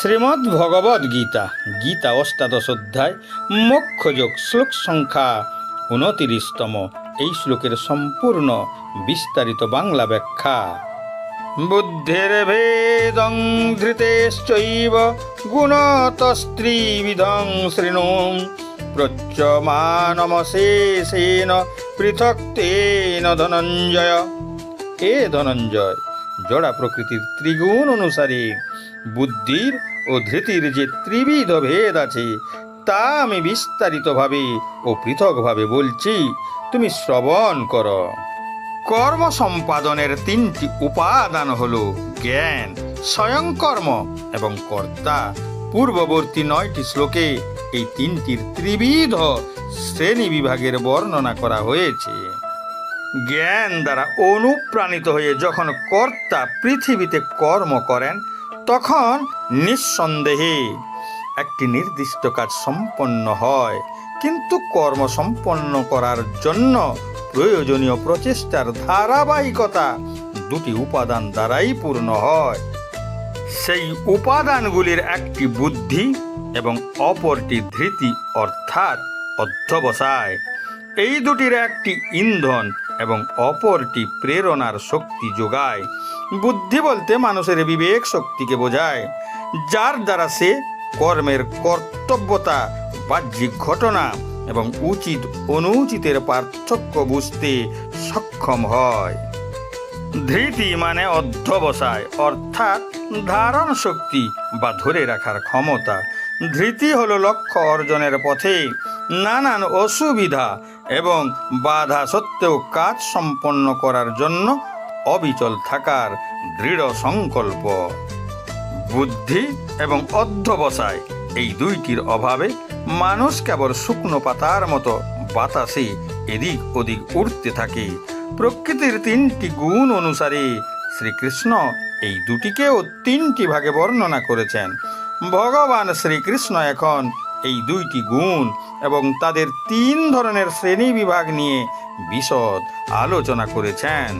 শ্রীমদ্ ভগবদ গীতা গীতা অষ্টাদশ অধ্যায়, মোক্ষযোগ, শ্লোক সংখ্যা উনতিরিশতম। এই শ্লোকের সম্পূর্ণ বিস্তারিত বাংলা ব্যাখ্যা। বুদ্ধের ভেদং ধৃতেশ্চৈব, গুণতস্ত্রিবিধং শৃণু প্রচ্যমানমশেষেন পৃথক তেন ধনঞ্জয়। এ ধনঞ্জয়, জড়া প্রকৃতির ত্রিগুণ অনুসারে বুদ্ধির ও ধৃতির যে ত্রিবিধ ভেদ আছে, তা আমি বিস্তারিতভাবে ও পৃথকভাবে বলছি। তুমি শ্রবণ কর। কর্ম সম্পাদনের তিনটি উপাদান হল জ্ঞান স্বয়ংকর্ম এবং কর্তা। পূর্ববর্তী নয়টি শ্লোকে এই তিনটির ত্রিবিধ শ্রেণি বিভাগের বর্ণনা করা হয়েছে। জ্ঞান দ্বারা অনুপ্রাণিত হয়ে যখন কর্তা পৃথিবীতে কর্ম করেন তখন নিঃসন্দেহে একটি নির্দিষ্ট কাজ সম্পন্ন হয়। কিন্তু কর্ম সম্পন্ন করার জন্য প্রয়োজনীয় প্রচেষ্টার ধারাবাহিকতা দুটি উপাদান দ্বারাই পূর্ণ হয়। সেই উপাদানগুলির একটি বুদ্ধি এবং অপরটি ধৃতি অর্থাৎ অধ্যবসায়। এই দুটির একটি ইন্ধন এবং অপরটি প্রেরণার শক্তি যোগায়। বুদ্ধি বলতে মানুষের বিবেক শক্তিকে বোঝায়, যার দ্বারা সে কর্মের কর্তব্যতা, বাহ্যিক ঘটনা এবং উচিত অনুচিতের পার্থক্য বুঝতে সক্ষম হয়। ধৃতি মানে অধ্যবসায়, অর্থাৎ ধারণ শক্তি বা ধরে রাখার ক্ষমতা। ধৃতি হলো লক্ষ্য অর্জনের পথে নানান অসুবিধা এবং বাধা সত্ত্বেও কাজ সম্পন্ন করার জন্য অবিচল থাকার দৃঢ় সংকল্প। বুদ্ধি এবং অধ্যবসায় এই দুইটির অভাবে মানুষ কেবল শুকনো পাতার মতো বাতাসে এদিক ওদিক উড়তে থাকে। প্রকৃতির তিনটি গুণ অনুসারে শ্রীকৃষ্ণ এই দুটিকেও তিনটি ভাগে বর্ণনা করেছেন। ভগবান শ্রীকৃষ্ণ এখন এই দুইটি গুণ এবং তাদের তিন ধরনের শ্রেণি বিভাগ নিয়ে বিশদ আলোচনা করেছেন।